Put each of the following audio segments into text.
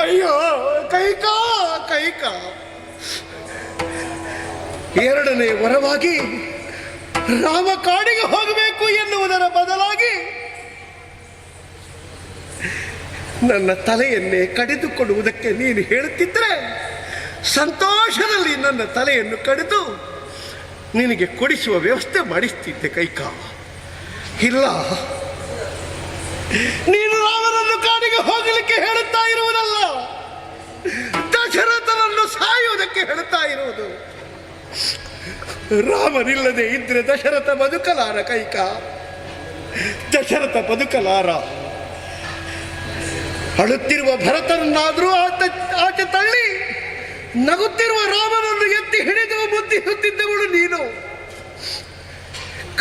ಅಯ್ಯೋ, ಕೈಕಾ ಕೈಕಾ. ಎರಡನೇ ವರವಾಗಿ ರಾಮ ಕಾಡಿಗೆ ಹೋಗಬೇಕು ಎನ್ನುವುದರ ಬದಲಾಗಿ ನನ್ನ ತಲೆಯನ್ನೇ ಕಡಿದುಕೊಡುವುದಕ್ಕೆ ನೀನು ಹೇಳುತ್ತಿದ್ದರೆ ಸಂತೋಷದಲ್ಲಿ ನನ್ನ ತಲೆಯನ್ನು ಕಡಿದು ನಿನಗೆ ಕೊಡಿಸುವ ವ್ಯವಸ್ಥೆ ಮಾಡಿಸ್ತಿದ್ದೆ ಕೈಕಾ. ಇಲ್ಲ ನೀನು ರಾಮನನ್ನು ಕಾಡಿಗೆ ಹೋಗಲಿಕ್ಕೆ ಹೇಳುತ್ತಾ ಇರುವುದಲ್ಲ? ದಶರಥನನ್ನು ಸಾಯುವುದಕ್ಕೆ ಹೇಳುತ್ತಾ ಇರುವುದು. ರಾಮನಿಲ್ಲದೆ ಇದ್ರೆ ದಶರಥ ಬದುಕಲಾರ ಕೈಕ? ದಶರಥ ಬದುಕಲಾರ? ಅಳುತ್ತಿರುವ ಭರತನನ್ನಾದರೂ ಆತ ಆಚೆ ತಳ್ಳಿ, ನಗುತ್ತಿರುವ ರಾಮನನ್ನು ಎತ್ತಿ ಹಿಡಿದು ಬುದ್ಧಿಸುತ್ತಿದ್ದ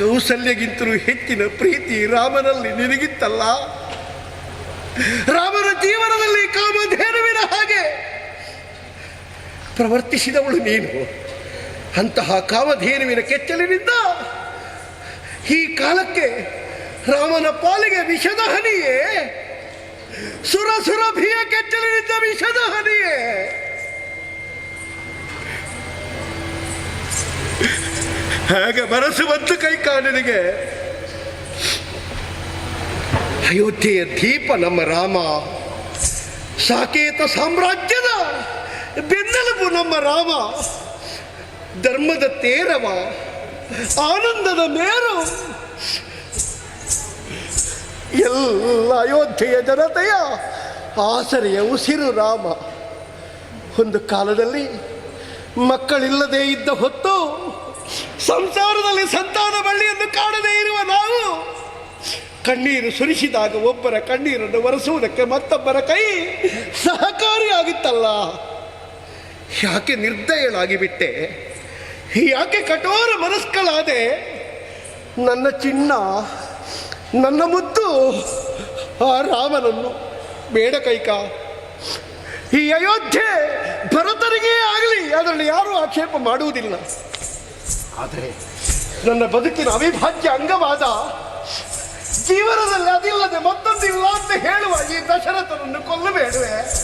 ಕೌಸಲ್ಯಗಿಂತಲೂ ಹೆಚ್ಚಿನ ಪ್ರೀತಿ ರಾಮನಲ್ಲಿ ನಿನಗಿತ್ತಲ್ಲ? ರಾಮನ ಜೀವನದಲ್ಲಿ ಕಾಮಧೇನುವಿನ ಹಾಗೆ ಪ್ರವರ್ತಿಸಿದವಳು ನೀನು. ಅಂತಹ ಕಾಮಧೇನುವಿನ ಕೆಚ್ಚಲಿನಿಂದ ಈ ಕಾಲಕ್ಕೆ ರಾಮನ ಪಾಲಿಗೆ ವಿಷದ ಹನಿಯೇ ಸುರ ಸುರಭಿಯ ಕೆಚ್ಚಲಿನಿಂದ ವಿಷದ ಹನಿಯೇ. ಹೇಗೆ ಮನಸ್ಸು ಬಂತು ಕೈ ಕಾಣನಿಗೆ ಅಯೋಧ್ಯೆಯ ದೀಪ ನಮ್ಮ ರಾಮ, ಸಾಕೇತ ಸಾಮ್ರಾಜ್ಯದ ಬೆನ್ನೆಲುಬು ನಮ್ಮ ರಾಮ, ಧರ್ಮದ ತೇರವ, ಆನಂದದ ಮೇರು. ಎಲ್ಲ ಅಯೋಧ್ಯೆಯ ಜನತೆಯ ಆಸರೆಯ ಉಸಿರು ರಾಮ. ಒಂದು ಕಾಲದಲ್ಲಿ ಮಕ್ಕಳಿಲ್ಲದೆ ಇದ್ದ ಹೊತ್ತು ಸಂಸಾರದಲ್ಲಿ ಸಂತಾನ ಬಳ್ಳಿಯನ್ನು ಕಾಣದೇ ಇರುವ ನಾವು, ಕಣ್ಣೀರು ಸುರಿಸಿದಾಗ ಒಬ್ಬರ ಕಣ್ಣೀರನ್ನು ಒರೆಸುವುದಕ್ಕೆ ಮತ್ತೊಬ್ಬರ ಕೈ ಸಹಕಾರಿಯಾಗಿತ್ತಲ್ಲ. ಯಾಕೆ ನಿರ್ದಯಳಾಗಿ ಬಿಟ್ಟೆ? ಯಾಕೆ ಕಠೋರ ಮನಸ್ಕಳಾದೆ? ನನ್ನ ಚಿನ್ನ, ನನ್ನ ಮುದ್ದು, ಆ ರಾಮನನ್ನು ಬೇಡ ಕೈಕ. ಈ ಅಯೋಧ್ಯೆ ಭರತನಿಗೇ ಆಗಲಿ, ಅದರಲ್ಲಿ ಯಾರೂ ಆಕ್ಷೇಪ ಮಾಡುವುದಿಲ್ಲ. ಆದರೆ ನನ್ನ ಬದುಕಿನ ಅವಿಭಾಜ್ಯ ಅಂಗವಾದ ಜೀವನದಲ್ಲಿ ಅದಿಲ್ಲದೆ ಮತ್ತೊಂದಿಲ್ಲ ಅಂತ ಹೇಳುವ ಈ ದಶರಥನನ್ನು ಕೊಲ್ಲಬೇಡುವೆ.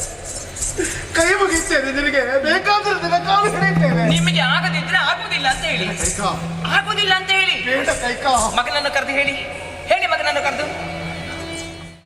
ಕೈ ಮುಗಿತೇನೆ ನಿನಗೆ. ಬೇಕಾದ್ರೆ ನಿನ್ನ ಕಾಲು ಹಿಡಿಯುತ್ತೇನೆ. ನಿಮಗೆ ಆಗದಿದ್ರೆ ಆಗುದಿಲ್ಲ ಅಂತ ಹೇಳಿ. ಕೈಕಾ. ಆಗುದಿಲ್ಲ ಅಂತ ಹೇಳಿ. ಬೇಡ ಕೈಕಾ. ಮಗನನ್ನು ಕರೆದು ಹೇಳಿ. ಹೇಳಿ ಮಗನನ್ನು ಕರೆದು.